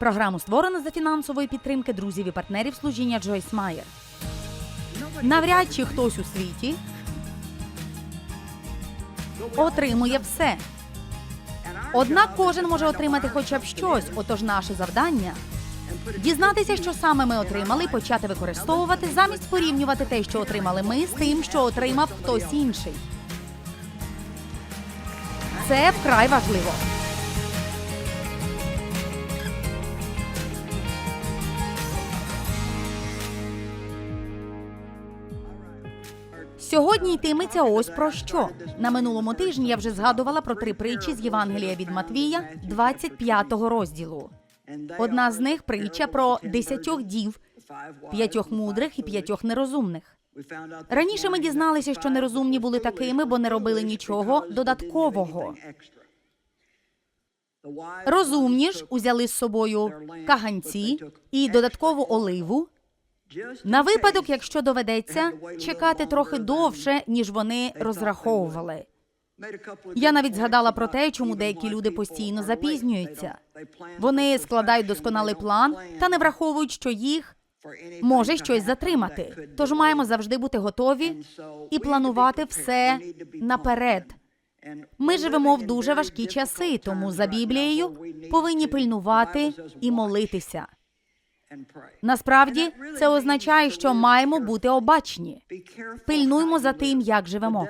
Програму створено за фінансової підтримки друзів і партнерів служіння Джойс Майер. Навряд чи хтось у світі отримує все. Однак кожен може отримати хоча б щось. Отож, наше завдання дізнатися, що саме ми отримали, почати використовувати замість порівнювати те, що отримали ми, з тим, що отримав хтось інший. Це вкрай важливо. Сьогодні йтиметься ось про що. На минулому тижні я вже згадувала про три притчі з Євангелія від Матвія, 25 розділу. Одна з них притча про десятьох дів, п'ятьох мудрих і п'ятьох нерозумних. Раніше ми дізналися, що нерозумні були такими, бо не робили нічого додаткового. Розумні ж узяли з собою каганці і додаткову оливу на випадок, якщо доведеться чекати трохи довше, ніж вони розраховували. Я навіть згадала про те, чому деякі люди постійно запізнюються. Вони складають досконалий план та не враховують, що їх може щось затримати. Тож маємо завжди бути готові і планувати все наперед. Ми живемо в дуже важкі часи, тому за Біблією повинні пильнувати і молитися. Насправді це означає, що маємо бути обачні. Пильнуймо за тим, як живемо.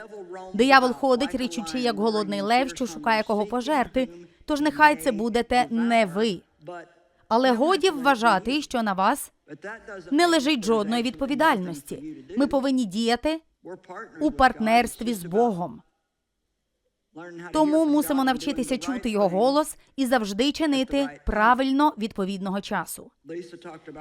Диявол ходить, речучи, як голодний лев, що шукає кого пожерти. Тож нехай це будете не ви. Але годі вважати, що на вас не лежить жодної відповідальності. Ми повинні діяти у партнерстві з Богом. Тому мусимо навчитися чути його голос і завжди чинити правильно відповідного часу.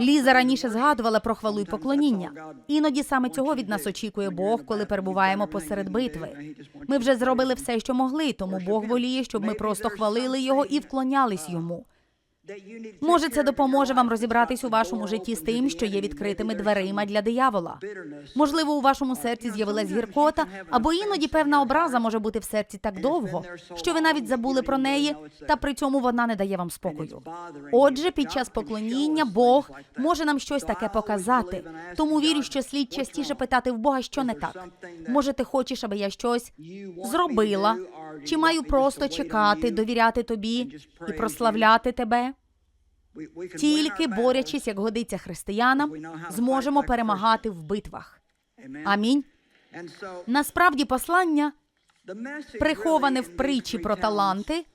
Ліза раніше згадувала про хвалу й поклоніння. Іноді саме цього від нас очікує Бог, коли перебуваємо посеред битви. Ми вже зробили все, що могли, тому Бог воліє, щоб ми просто хвалили його і вклонялись йому. Може, це допоможе вам розібратись у вашому житті з тим, що є відкритими дверима для диявола. Можливо, у вашому серці з'явилась гіркота, або іноді певна образа може бути в серці так довго, що ви навіть забули про неї, та при цьому вона не дає вам спокою. Отже, під час поклоніння Бог може нам щось таке показати. Тому вірю, що слід частіше питати в Бога, що не так. Може, ти хочеш, аби я щось зробила, чи маю просто чекати, довіряти тобі і прославляти тебе. Тільки борячись, як годиться християнам, зможемо перемагати в битвах. Амінь. Насправді, послання, приховане в притчі про таланти,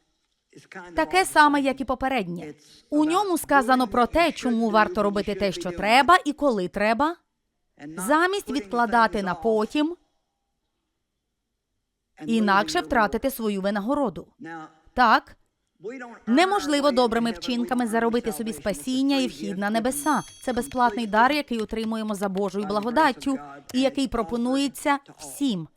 таке саме, як і попереднє. У ньому сказано про те, чому варто робити те, що треба, і коли треба, замість відкладати на потім, інакше втратити свою винагороду. Так, Неможливо добрими вчинками заробити собі спасіння і вхід на небеса. Це безплатний дар, який отримуємо за Божою благодаттю, і який пропонується всім.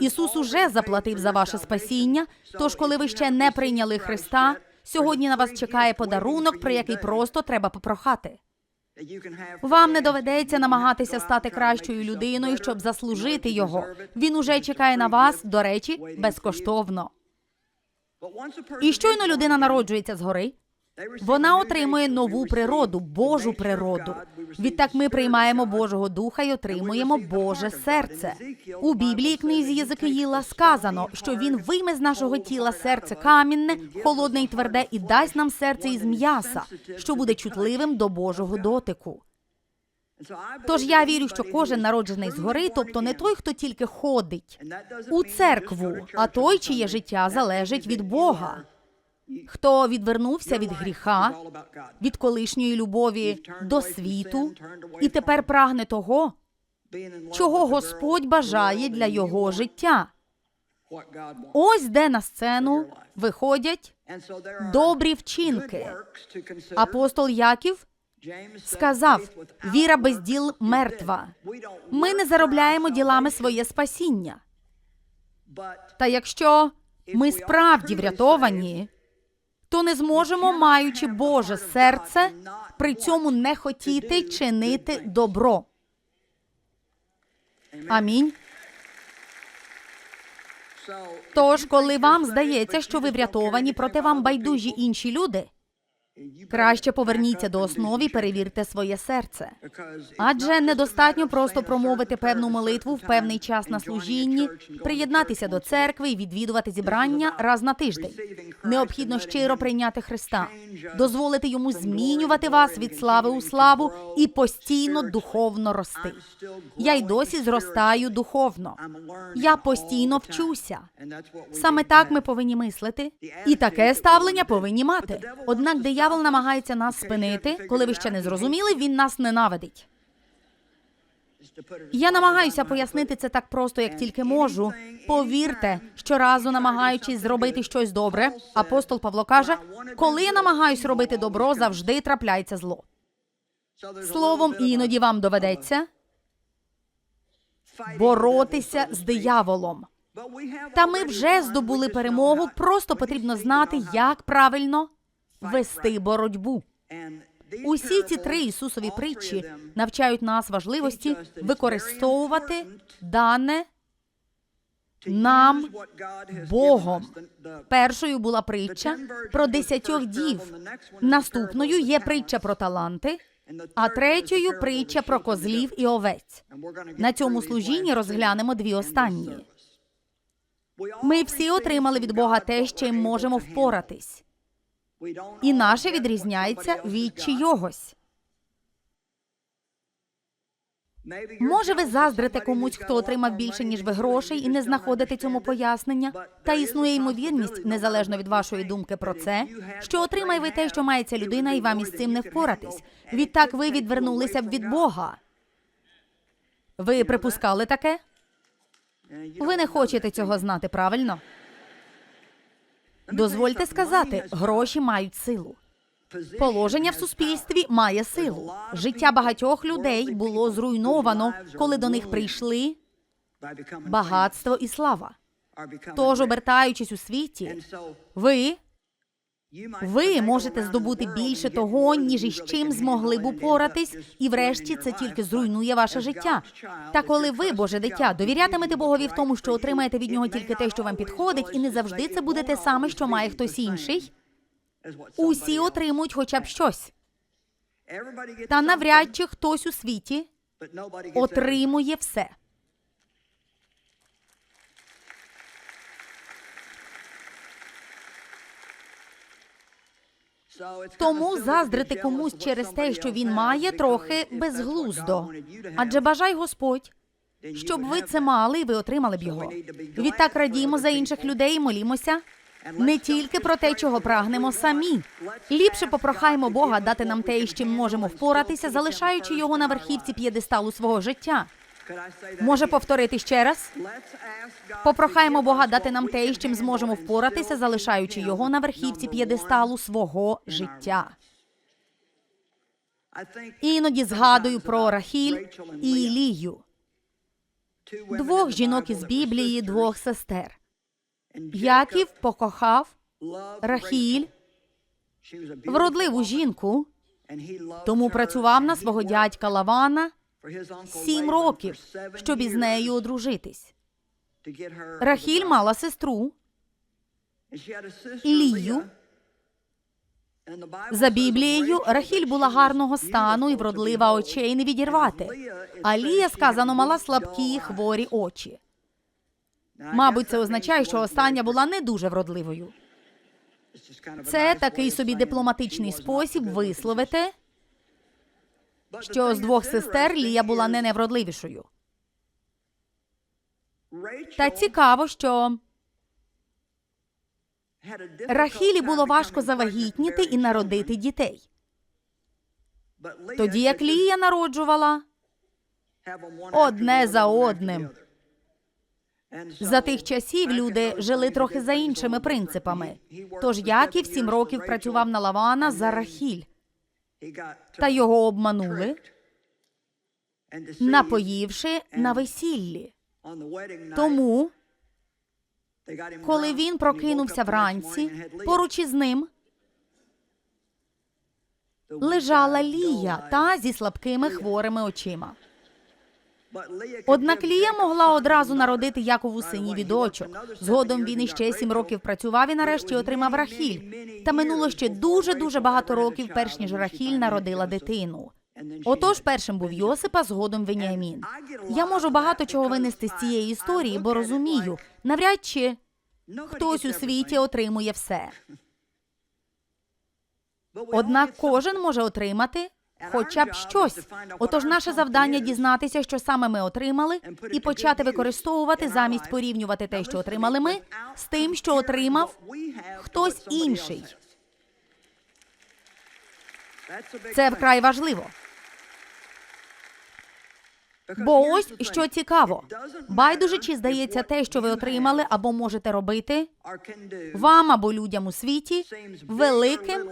Ісус уже заплатив за ваше спасіння. Тож, коли ви ще не прийняли Христа, сьогодні на вас чекає подарунок, про який просто треба попрохати. Вам не доведеться намагатися стати кращою людиною, щоб заслужити його. Він уже чекає на вас, до речі, безкоштовно. І щойно людина народжується згори, вона отримує нову природу, Божу природу. Відтак ми приймаємо Божого Духа і отримуємо Боже серце. У Біблії книзі Єзекиїла сказано, що він вийме з нашого тіла серце камінне, холодне й тверде, і дасть нам серце із м'яса, що буде чутливим до Божого дотику. Тож я вірю, що кожен народжений згори, тобто не той, хто тільки ходить у церкву, а той, чиє життя залежить від Бога. Хто відвернувся від гріха, від колишньої любові до світу, і тепер прагне того, чого Господь бажає для його життя. Ось де на сцену виходять добрі вчинки. Апостол Яків сказав: віра без діл мертва. Ми не заробляємо ділами своє спасіння. Та якщо ми справді врятовані, то не зможемо, маючи Боже серце, при цьому не хотіти чинити добро. Амінь. Тож, коли вам здається, що ви врятовані, проте вам байдужі інші люди, Краще поверніться до основ і перевірте своє серце. Адже недостатньо просто промовити певну молитву в певний час на служінні, приєднатися до церкви і відвідувати зібрання раз на тиждень. Необхідно щиро прийняти Христа, дозволити йому змінювати вас від слави у славу і постійно духовно рости. Я й досі зростаю духовно. Я постійно вчуся. Саме так ми повинні мислити, і таке ставлення повинні мати. Однак диявол намагається нас спинити, коли ви ще не зрозуміли, він нас ненавидить. Я намагаюся пояснити це так просто, як тільки можу. Повірте, щоразу намагаючись зробити щось добре, апостол Павло каже: коли я намагаюсь робити добро, завжди трапляється зло. Словом, іноді вам доведеться боротися з дияволом. Та ми вже здобули перемогу. Просто потрібно знати, як правильно вести боротьбу. Усі ці три Ісусові притчі навчають нас важливості використовувати дане нам Богом. Першою була притча про десятьох дів. Наступною є притча про таланти, а третьою притча про козлів і овець. На цьому служінні розглянемо дві останні. Ми всі отримали від Бога те, з чим можемо впоратись, і наше відрізняється від чийогось. Може, ви заздрите комусь, хто отримав більше, ніж ви грошей, і не знаходите цьому пояснення. Та існує ймовірність, незалежно від вашої думки про це, що отримає ви те, що має ця людина, і вам із цим не впоратись. Відтак ви відвернулися б від Бога. Ви припускали таке? Ви не хочете цього знати, правильно? Дозвольте сказати, гроші мають силу. Положення в суспільстві має силу. Життя багатьох людей було зруйновано, коли до них прийшли багатство і слава. Тож, обертаючись у світі, ви, ви можете здобути більше того, ніж із чим змогли б упоратись, і врешті це тільки зруйнує ваше життя. Та коли ви, Боже дитя, довірятимете Богові в тому, що отримаєте від нього тільки те, що вам підходить, і не завжди це буде те саме, що має хтось інший. Усі отримують хоча б щось. Та навряд чи хтось у світі отримує все. Тому заздрити комусь через те, що він має, трохи безглуздо. Адже бажай Господь, щоб ви це мали і ви отримали б його. Відтак радімо за інших людей, і молімося не тільки про те, чого прагнемо самі. Ліпше попрохаємо Бога дати нам те, із чим можемо впоратися, залишаючи його на верхівці п'єдесталу свого життя. Може повторити ще раз? Попрохаємо Бога дати нам те, із чим зможемо впоратися, залишаючи його на верхівці п'єдесталу свого життя. Іноді згадую про Рахіль і Ілію, двох жінок із Біблії, двох сестер. Яків покохав Рахіль, вродливу жінку, тому працював на свого дядька Лавана сім років, щоб із нею одружитись. Рахіль мала сестру Ілію. За Біблією, Рахіль була гарного стану і вродлива очей не відірвати. А Лія, сказано, мала слабкі хворі очі. Мабуть, це означає, що остання була не дуже вродливою. Це такий собі дипломатичний спосіб висловити, що з двох сестер Лія була не невродливішою. Та цікаво, що Рахілі було важко завагітніти і народити дітей. Тоді як Лія народжувала одне за одним. За тих часів люди жили трохи за іншими принципами. Тож Яків сім років працював на Лавана за Рахіль, та його обманули, напоївши на весіллі. Тому, коли він прокинувся вранці, поруч із ним лежала Лія та зі слабкими хворими очима. Однак Лія могла одразу народити Якову синів і дочок. Згодом він іще сім років працював і нарешті отримав Рахіль. Та минуло ще дуже дуже багато років, перш ніж Рахіль народила дитину. Отож, першим був Йосип, а згодом Веніамін. Я можу багато чого винести з цієї історії, бо розумію, навряд чи хтось у світі отримує все. Однак кожен може отримати хоча б щось. Отож, наше завдання дізнатися, що саме ми отримали, і почати використовувати замість порівнювати те, що отримали ми, з тим, що отримав хтось інший. Це вкрай важливо. Бо ось що цікаво. Байдуже, чи здається те, що ви отримали або можете робити вам або людям у світі великим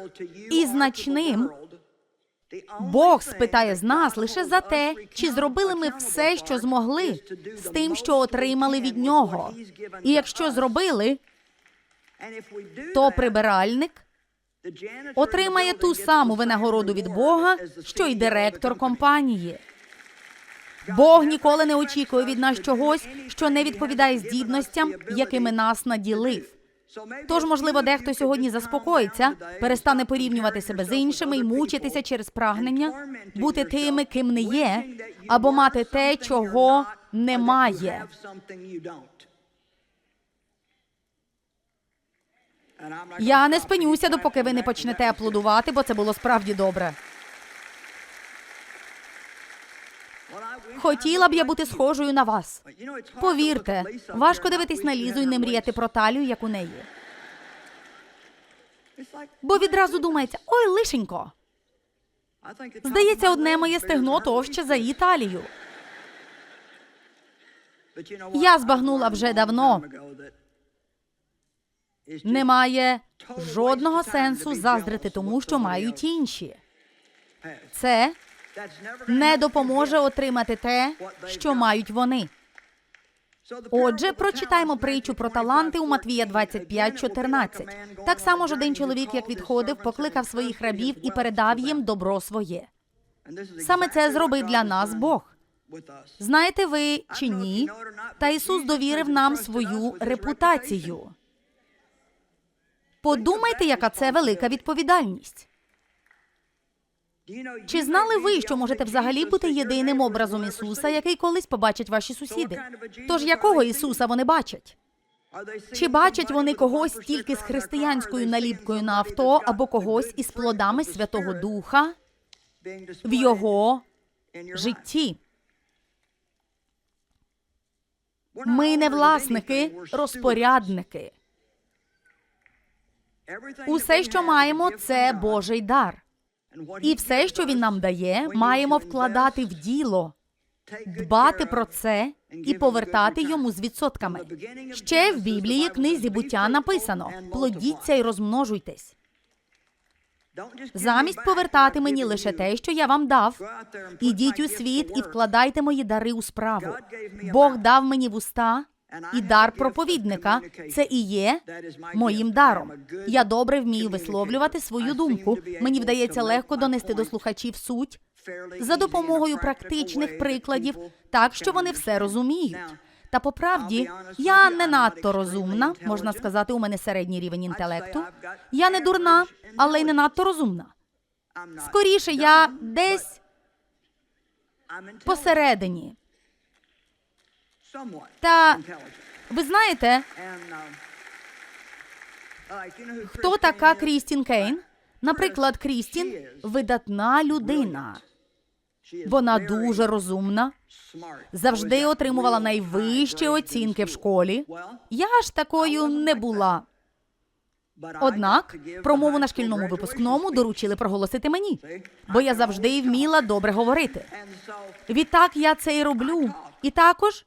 і значним. Бог спитає з нас лише за те, чи зробили ми все, що змогли, з тим, що отримали від нього. І якщо зробили, то прибиральник отримає ту саму винагороду від Бога, що й директор компанії. Бог ніколи не очікує від нас чогось, що не відповідає здібностям, якими нас наділив. Тож, можливо, дехто сьогодні заспокоїться, перестане порівнювати себе з іншими і мучитися через прагнення, бути тими, ким не є, або мати те, чого немає. Я не спинюся, допоки ви не почнете аплодувати, бо це було справді добре. Хотіла б я бути схожою на вас. Повірте, важко дивитись на лізу і не мріяти про талію, як у неї. Бо відразу думається, ой, лишенько. Здається, одне моє стегно товще за її талію. Я збагнула вже давно. Немає жодного сенсу заздрити тому, що мають інші. Це не допоможе отримати те, що мають вони. Отже, прочитаємо притчу про таланти у Матвія 25.14. Так само ж один чоловік, як відходив, покликав своїх рабів і передав їм добро своє. Саме це зробив для нас Бог. Знаєте ви чи ні? Та Ісус довірив нам свою репутацію. Подумайте, яка це велика відповідальність. Чи знали ви, що можете взагалі бути єдиним образом Ісуса, який колись побачать ваші сусіди? Тож якого Ісуса вони бачать? Чи бачать вони когось тільки з християнською наліпкою на авто або когось із плодами Святого Духа в його житті? Ми не власники, розпорядники. Усе, що маємо, це Божий дар. І все, що він нам дає, маємо вкладати в діло, дбати про це і повертати йому з відсотками. Ще в Біблії книзі буття написано: плодіться і розмножуйтесь. Замість повертати мені лише те, що я вам дав. Ідіть у світ і вкладайте мої дари у справу. Бог дав мені вуста і дар проповідника. Це і є моїм даром. Я добре вмію висловлювати свою думку. Мені вдається легко донести до слухачів суть за допомогою практичних прикладів, так що вони все розуміють. Та по правді, я не надто розумна, можна сказати, у мене середній рівень інтелекту. Я не дурна, але й не надто розумна. Скоріше, я десь посередині. Та ви знаєте, хто така Крістін Кейн? Наприклад, Крістін видатна людина. Вона дуже розумна, завжди отримувала найвищі оцінки в школі. Я ж такою не була. Однак промову на шкільному випускному доручили проголосити мені, бо я завжди вміла добре говорити. Відтак я це і роблю. І також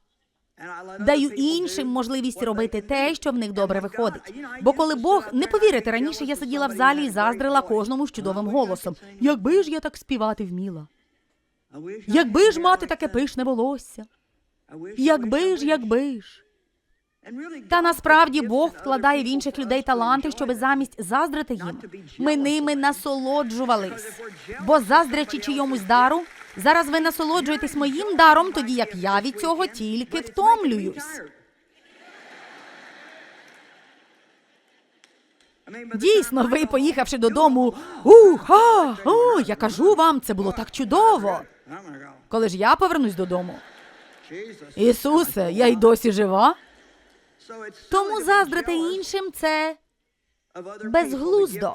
даю іншим можливість робити те, що в них добре виходить. Бо коли Бог не повірите, раніше я сиділа в залі і заздрила кожному з чудовим голосом. Якби ж я так співати вміла, якби ж мати таке пишне волосся, якби ж, якби ж. Та насправді Бог вкладає в інших людей таланти, щоби замість заздрити їм, ми ними насолоджувались. Бо заздрячи чийомусь дару, Зараз ви насолоджуєтесь моїм даром, тоді як я від цього тільки втомлююсь. Дійсно, ви, поїхавши додому, уха, о, я кажу вам, це було так чудово. Коли ж я повернусь додому, Ісусе, я й досі жива. Тому заздрити іншим це безглуздо.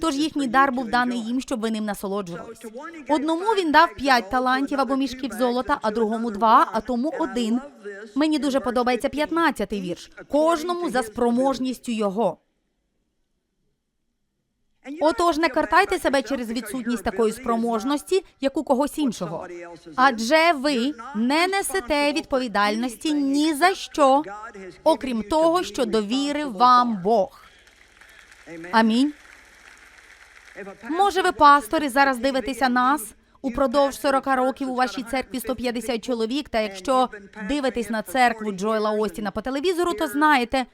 Тож їхній дар був даний їм, щоб ви ним насолоджувались. Одному він дав п'ять талантів або мішків золота, а другому два, а тому один. Мені дуже подобається п'ятнадцятий вірш. Кожному за спроможністю його. Отож, не картайте себе через відсутність такої спроможності, як у когось іншого. Адже ви не несете відповідальності ні за що, окрім того, що довірив вам Бог. Амінь. Може, ви, пастори, зараз дивитеся нас упродовж 40 років у вашій церкві 150 чоловік. Та якщо дивитесь на церкву Джоела Остіна по телевізору, то знаєте,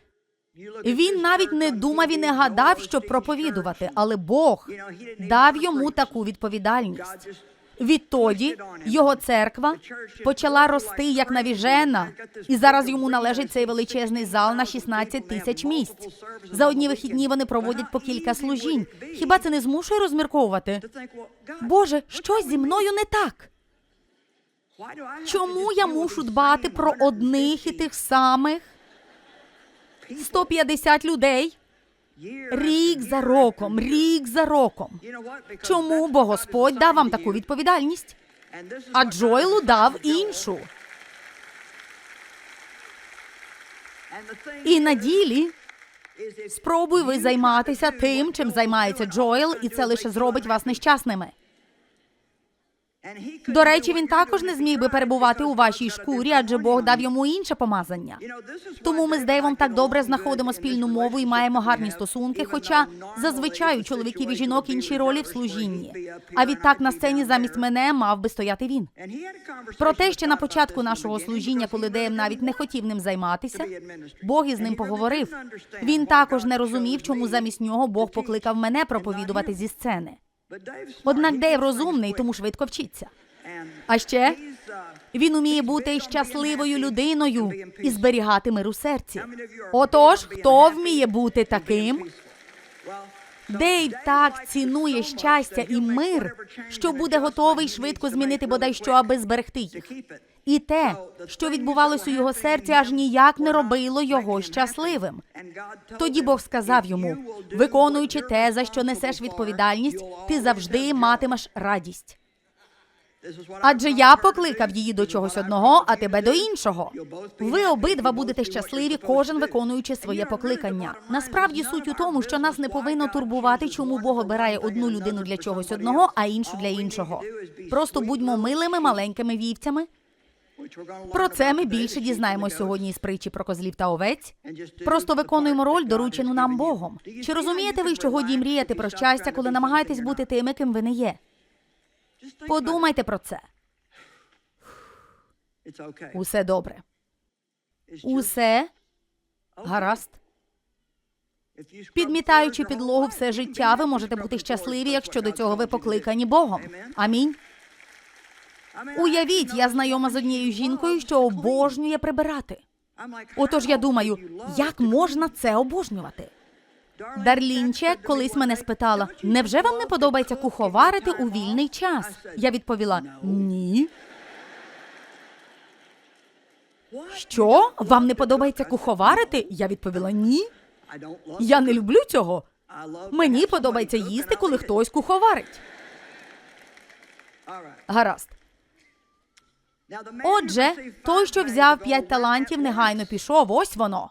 він навіть не думав і не гадав, щоб проповідувати, але Бог дав йому таку відповідальність. Відтоді його церква почала рости як навіжена, і зараз йому належить цей величезний зал на 16 тисяч місць. За одні вихідні вони проводять по кілька служінь. Хіба це не змушує розмірковувати? Боже, щось зі мною не так. Чому я мушу дбати про одних і тих самих 150 людей? Рік за роком, рік за роком. Чому? Бо Господь дав вам таку відповідальність, а Джойлу дав іншу. І на ділі спробуй ви займатися тим, чим займається Джоел, і це лише зробить вас нещасними. До речі, він також не зміг би перебувати у вашій шкурі, адже Бог дав йому інше помазання. Тому ми з Дейвом так добре знаходимо спільну мову і маємо гарні стосунки. Хоча зазвичай у чоловіків і жінок інші ролі в служінні. А відтак на сцені замість мене мав би стояти він. Проте ще на початку нашого служіння, коли Деєм навіть не хотів ним займатися, Бог із ним поговорив. Він також не розумів, чому замість нього Бог покликав мене проповідувати зі сцени. Однак Дейв розумний, тому швидко вчиться. А ще він уміє бути щасливою людиною і зберігати мир у серці. Отож, хто вміє бути таким? Дейв так цінує щастя і мир, що буде готовий швидко змінити бодай що, аби зберегти їх. І те, що відбувалось у його серці, аж ніяк не робило його щасливим. Тоді Бог сказав йому: виконуючи те, за що несеш відповідальність, ти завжди матимеш радість. Адже я покликав її до чогось одного, а тебе до іншого. Ви обидва будете щасливі, кожен виконуючи своє покликання. Насправді суть у тому, що нас не повинно турбувати, чому Бог обирає одну людину для чогось одного, а іншу для іншого. Просто будьмо милими маленькими вівцями. Про це ми більше дізнаємось сьогодні із притчі про козлів та овець. Просто виконуємо роль, доручену нам Богом. Чи розумієте ви, що годі мріяти про щастя, коли намагаєтесь бути тими, ким ви не є? Подумайте про це. Усе добре. Усе гаразд. Підмітаючи підлогу все життя, ви можете бути щасливі, якщо до цього ви покликані Богом. Амінь. Уявіть, я знайома з однією жінкою, що обожнює прибирати. Отож я думаю, як можна це обожнювати? Дарлінче колись мене спитала: невже вам не подобається куховарити у вільний час? Я відповіла: ні. Що? Вам не подобається куховарити? Я відповіла ні. Я не люблю цього. Мені подобається їсти, коли хтось куховарить. Гаразд. Отже, той, що взяв п'ять талантів, негайно пішов. Ось воно.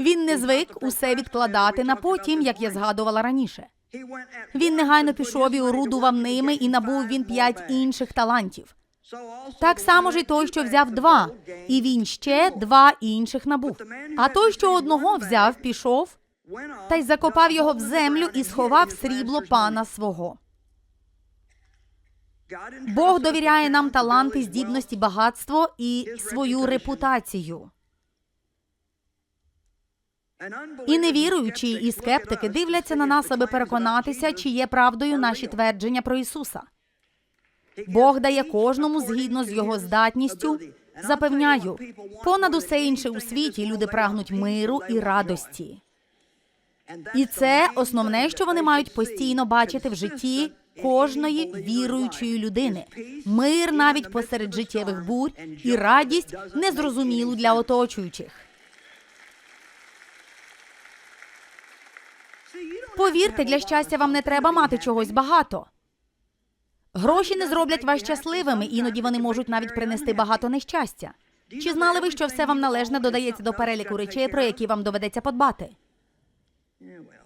Він не звик усе відкладати на потім, як я згадувала раніше. Він негайно пішов і орудував ними, і набув він п'ять інших талантів. Так само ж і той, що взяв два, і він ще два інших набув. А той, що одного взяв, пішов та й закопав його в землю і сховав срібло пана свого. Бог довіряє нам таланти, здібності, багатство і свою репутацію. І невіруючі, і скептики дивляться на нас, аби переконатися, чи є правдою наші твердження про Ісуса. Бог дає кожному згідно з його здатністю. Запевняю, понад усе інше у світі люди прагнуть миру і радості. І це основне, що вони мають постійно бачити в житті кожної віруючої людини. Мир навіть посеред життєвих бурь і радість незрозумілу для оточуючих. Повірте, для щастя вам не треба мати чогось багато. Гроші не зроблять вас щасливими, іноді вони можуть навіть принести багато нещастя. Чи знали ви, що все вам належне додається до переліку речей, про які вам доведеться подбати?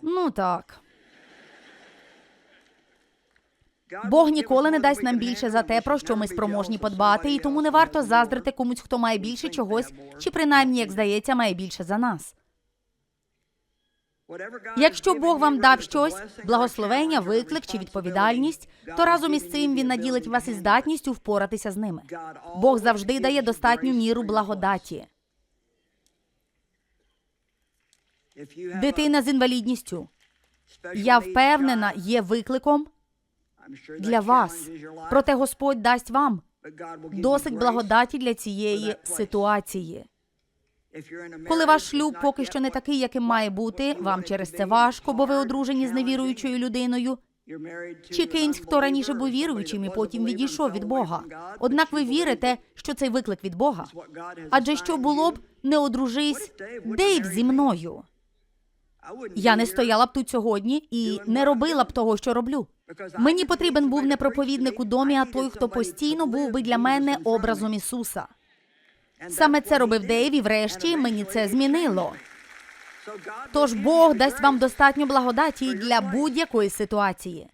Ну так. Бог ніколи не дасть нам більше за те, про що ми спроможні подбати, і тому не варто заздрити комусь, хто має більше чогось, чи принаймні, як здається, має більше за нас. Якщо Бог вам дав щось, благословення, виклик чи відповідальність, то разом із цим він наділить вас із здатністю впоратися з ними. Бог завжди дає достатню міру благодаті. Дитина з інвалідністю, я впевнена, є викликом для вас. Проте Господь дасть вам досить благодаті для цієї ситуації. Коли ваш шлюб поки що не такий, яким має бути, вам через це важко, бо ви одружені з невіруючою людиною. Чи кинь, хто раніше був віруючим і потім відійшов від Бога. Однак ви вірите, що цей виклик від Бога. Адже що було б, не одружись Дейв зі мною. Я не стояла б тут сьогодні і не робила б того, що роблю. Мені потрібен був не проповідник у домі, а той, хто постійно був би для мене образом Ісуса. Саме це робив Дейв, і врешті мені це змінило. Тож Бог дасть вам достатньо благодаті для будь-якої ситуації.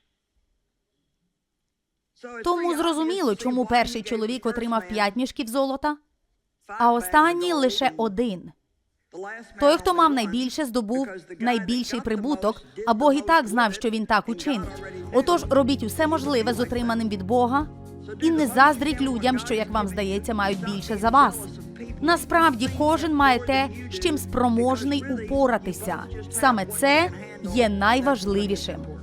Тому зрозуміло, чому перший чоловік отримав п'ять мішків золота, а останній лише один. Той, хто мав найбільше, здобув найбільший прибуток, а Бог і так знав, що він так учинить. Отож, робіть усе можливе з отриманим від Бога і не заздріть людям, що, як вам здається, мають більше за вас. Насправді кожен має те, з чим спроможний упоратися. Саме це є найважливішим.